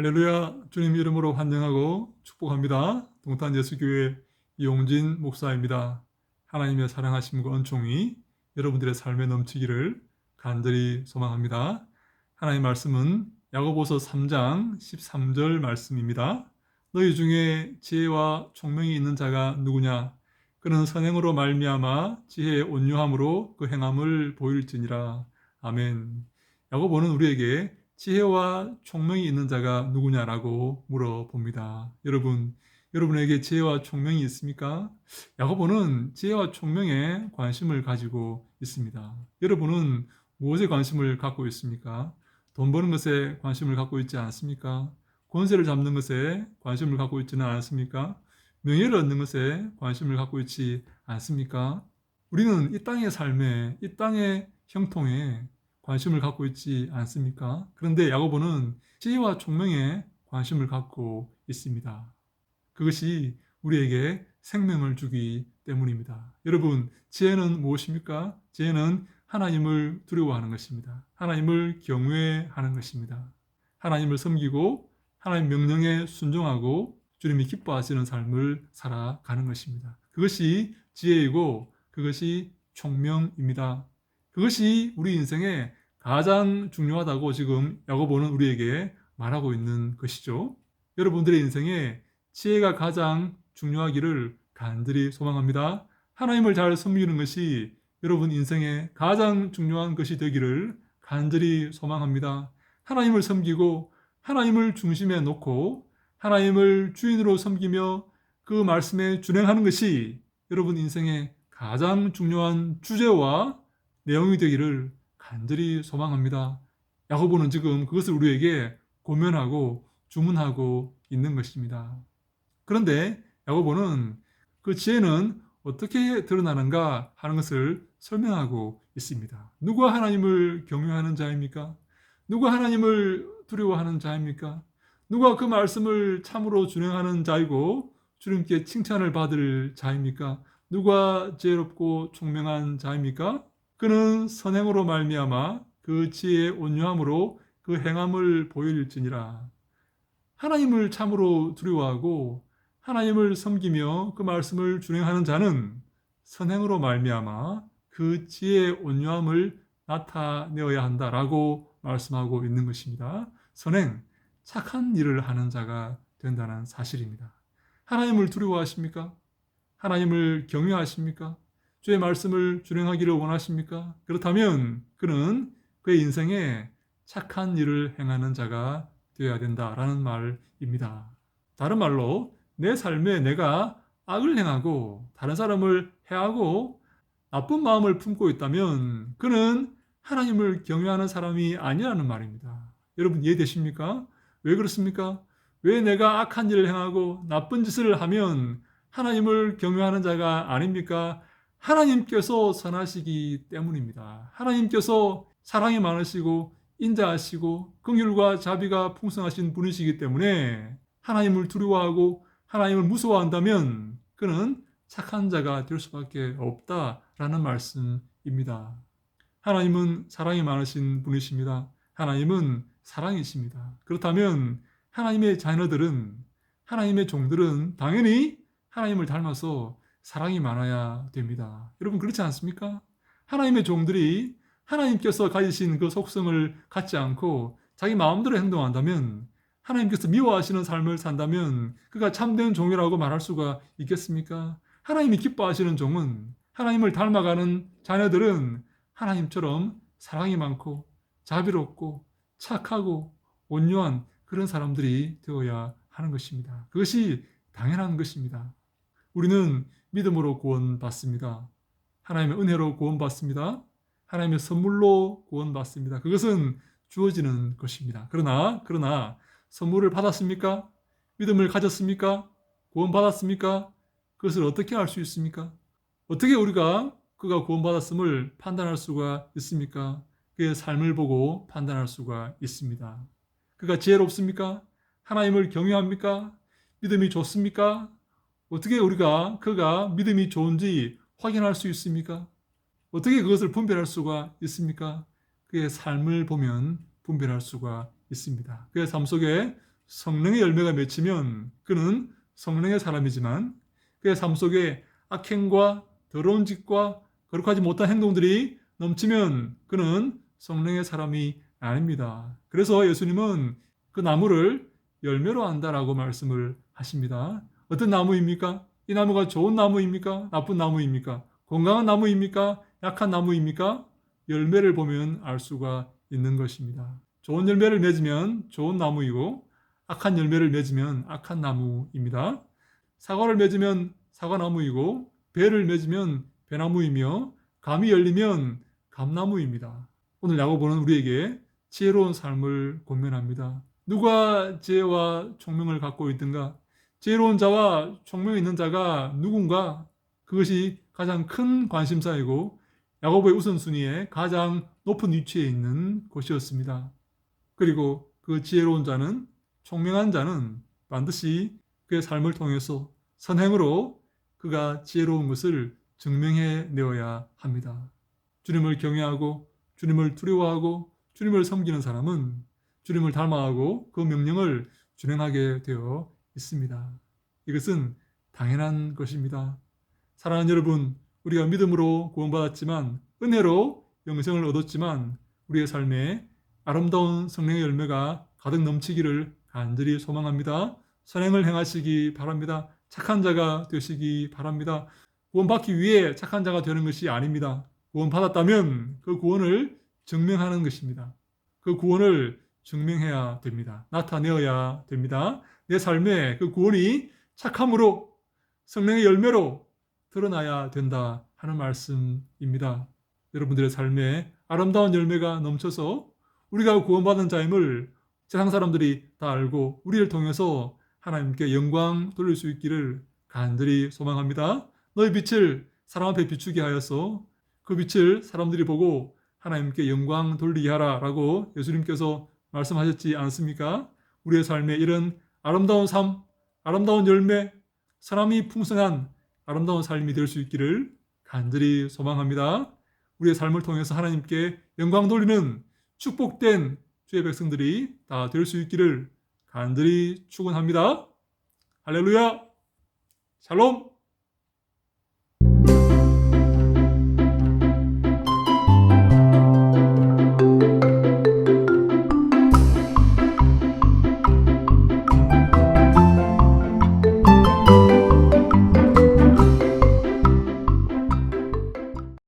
할렐루야 주님 이름으로 환영하고 축복합니다. 동탄 예수교회 이용진 목사입니다. 하나님의 사랑하심과 은총이 여러분들의 삶에 넘치기를 간절히 소망합니다. 하나님 말씀은 야고보서 3장 13절 말씀입니다. 너희 중에 지혜와 총명이 있는 자가 누구냐? 그는 선행으로 말미암아 지혜의 온유함으로 그 행함을 보일지니라. 아멘. 야고보는 우리에게 지혜와 총명이 있는 자가 누구냐라고 물어봅니다. 여러분, 여러분에게 지혜와 총명이 있습니까? 야고보는 지혜와 총명에 관심을 가지고 있습니다. 여러분은 무엇에 관심을 갖고 있습니까? 돈 버는 것에 관심을 갖고 있지 않습니까? 권세를 잡는 것에 관심을 갖고 있지는 않습니까? 명예를 얻는 것에 관심을 갖고 있지 않습니까? 우리는 이 땅의 삶에, 이 땅의 형통에 관심을 갖고 있지 않습니까? 그런데 야고보는 지혜와 총명에 관심을 갖고 있습니다. 그것이 우리에게 생명을 주기 때문입니다. 여러분, 지혜는 무엇입니까? 지혜는 하나님을 두려워하는 것입니다. 하나님을 경외하는 것입니다. 하나님을 섬기고 하나님 명령에 순종하고 주님이 기뻐하시는 삶을 살아가는 것입니다. 그것이 지혜이고 그것이 총명입니다. 그것이 우리 인생에 가장 중요하다고 지금 야고보는 우리에게 말하고 있는 것이죠. 여러분들의 인생에 지혜가 가장 중요하기를 간절히 소망합니다. 하나님을 잘 섬기는 것이 여러분 인생에 가장 중요한 것이 되기를 간절히 소망합니다. 하나님을 섬기고 하나님을 중심에 놓고 하나님을 주인으로 섬기며 그 말씀에 준행하는 것이 여러분 인생의 가장 중요한 주제와 내용이 되기를 간절히 소망합니다. 야고보는 지금 그것을 우리에게 고면하고 주문하고 있는 것입니다. 그런데 야고보는 그 지혜는 어떻게 드러나는가 하는 것을 설명하고 있습니다. 누가 하나님을 경외하는 자입니까? 누가 하나님을 두려워하는 자입니까? 누가 그 말씀을 참으로 준행하는 자이고 주님께 칭찬을 받을 자입니까? 누가 지혜롭고 총명한 자입니까? 그는 선행으로 말미암아 그 지혜의 온유함으로 그 행함을 보일지니라. 하나님을 참으로 두려워하고 하나님을 섬기며 그 말씀을 준행하는 자는 선행으로 말미암아 그 지혜의 온유함을 나타내어야 한다라고 말씀하고 있는 것입니다. 선행, 착한 일을 하는 자가 된다는 사실입니다. 하나님을 두려워하십니까? 하나님을 경외하십니까? 주의 말씀을 준행하기를 원하십니까? 그렇다면 그는 그의 인생에 착한 일을 행하는 자가 되어야 된다라는 말입니다. 다른 말로 내 삶에 내가 악을 행하고 다른 사람을 해하고 나쁜 마음을 품고 있다면 그는 하나님을 경외하는 사람이 아니라는 말입니다. 여러분 이해되십니까? 왜 그렇습니까? 왜 내가 악한 일을 행하고 나쁜 짓을 하면 하나님을 경외하는 자가 아닙니까? 하나님께서 선하시기 때문입니다. 하나님께서 사랑이 많으시고 인자하시고 긍휼과 자비가 풍성하신 분이시기 때문에 하나님을 두려워하고 하나님을 무서워한다면 그는 착한 자가 될 수밖에 없다라는 말씀입니다. 하나님은 사랑이 많으신 분이십니다. 하나님은 사랑이십니다. 그렇다면 하나님의 자녀들은 하나님의 종들은 당연히 하나님을 닮아서 사랑이 많아야 됩니다. 여러분 그렇지 않습니까? 하나님의 종들이 하나님께서 가지신 그 속성을 갖지 않고 자기 마음대로 행동한다면 하나님께서 미워하시는 삶을 산다면 그가 참된 종이라고 말할 수가 있겠습니까? 하나님이 기뻐하시는 종은 하나님을 닮아가는 자녀들은 하나님처럼 사랑이 많고 자비롭고 착하고 온유한 그런 사람들이 되어야 하는 것입니다. 그것이 당연한 것입니다. 우리는 믿음으로 구원받습니다. 하나님의 은혜로 구원받습니다. 하나님의 선물로 구원받습니다. 그것은 주어지는 것입니다. 그러나, 그러나, 선물을 받았습니까? 믿음을 가졌습니까? 구원받았습니까? 그것을 어떻게 알 수 있습니까? 어떻게 우리가 그가 구원받았음을 판단할 수가 있습니까? 그의 삶을 보고 판단할 수가 있습니다. 그가 지혜롭습니까? 하나님을 경외합니까? 믿음이 좋습니까? 어떻게 우리가 그가 믿음이 좋은지 확인할 수 있습니까? 어떻게 그것을 분별할 수가 있습니까? 그의 삶을 보면 분별할 수가 있습니다. 그의 삶 속에 성령의 열매가 맺히면 그는 성령의 사람이지만 그의 삶 속에 악행과 더러운 짓과 거룩하지 못한 행동들이 넘치면 그는 성령의 사람이 아닙니다. 그래서 예수님은 그 나무를 열매로 안다라고 말씀을 하십니다. 어떤 나무입니까? 이 나무가 좋은 나무입니까? 나쁜 나무입니까? 건강한 나무입니까? 약한 나무입니까? 열매를 보면 알 수가 있는 것입니다. 좋은 열매를 맺으면 좋은 나무이고 악한 열매를 맺으면 악한 나무입니다. 사과를 맺으면 사과나무이고 배를 맺으면 배나무이며 감이 열리면 감나무입니다. 오늘 야고보는 우리에게 지혜로운 삶을 권면합니다. 누가 지혜와 총명을 갖고 있든가 지혜로운 자와 총명 있는 자가 누군가 그것이 가장 큰 관심사이고 야고보의 우선순위에 가장 높은 위치에 있는 곳이었습니다. 그리고 그 지혜로운 자는 총명한 자는 반드시 그의 삶을 통해서 선행으로 그가 지혜로운 것을 증명해 내어야 합니다. 주님을 경외하고 주님을 두려워하고 주님을 섬기는 사람은 주님을 닮아가고 그 명령을 준행하게 되어 있습니다. 이것은 당연한 것입니다. 사랑하는 여러분, 우리가 믿음으로 구원받았지만 은혜로 영생을 얻었지만 우리의 삶에 아름다운 성령의 열매가 가득 넘치기를 간절히 소망합니다. 선행을 행하시기 바랍니다. 착한 자가 되시기 바랍니다. 구원받기 위해 착한 자가 되는 것이 아닙니다. 구원받았다면 그 구원을 증명하는 것입니다. 그 구원을 증명해야 됩니다. 나타내어야 됩니다. 내 삶에 그 구원이 착함으로 성령의 열매로 드러나야 된다 하는 말씀입니다. 여러분들의 삶에 아름다운 열매가 넘쳐서 우리가 구원받은 자임을 세상 사람들이 다 알고 우리를 통해서 하나님께 영광 돌릴 수 있기를 간절히 소망합니다. 너희 빛을 사람 앞에 비추게 하여서 그 빛을 사람들이 보고 하나님께 영광 돌리게 하라라고 예수님께서 말씀하셨지 않습니까? 우리의 삶에 이런 아름다운 삶, 아름다운 열매, 사람이 풍성한 아름다운 삶이 될 수 있기를 간절히 소망합니다. 우리의 삶을 통해서 하나님께 영광 돌리는 축복된 주의 백성들이 다 될 수 있기를 간절히 축원합니다. 할렐루야. 샬롬.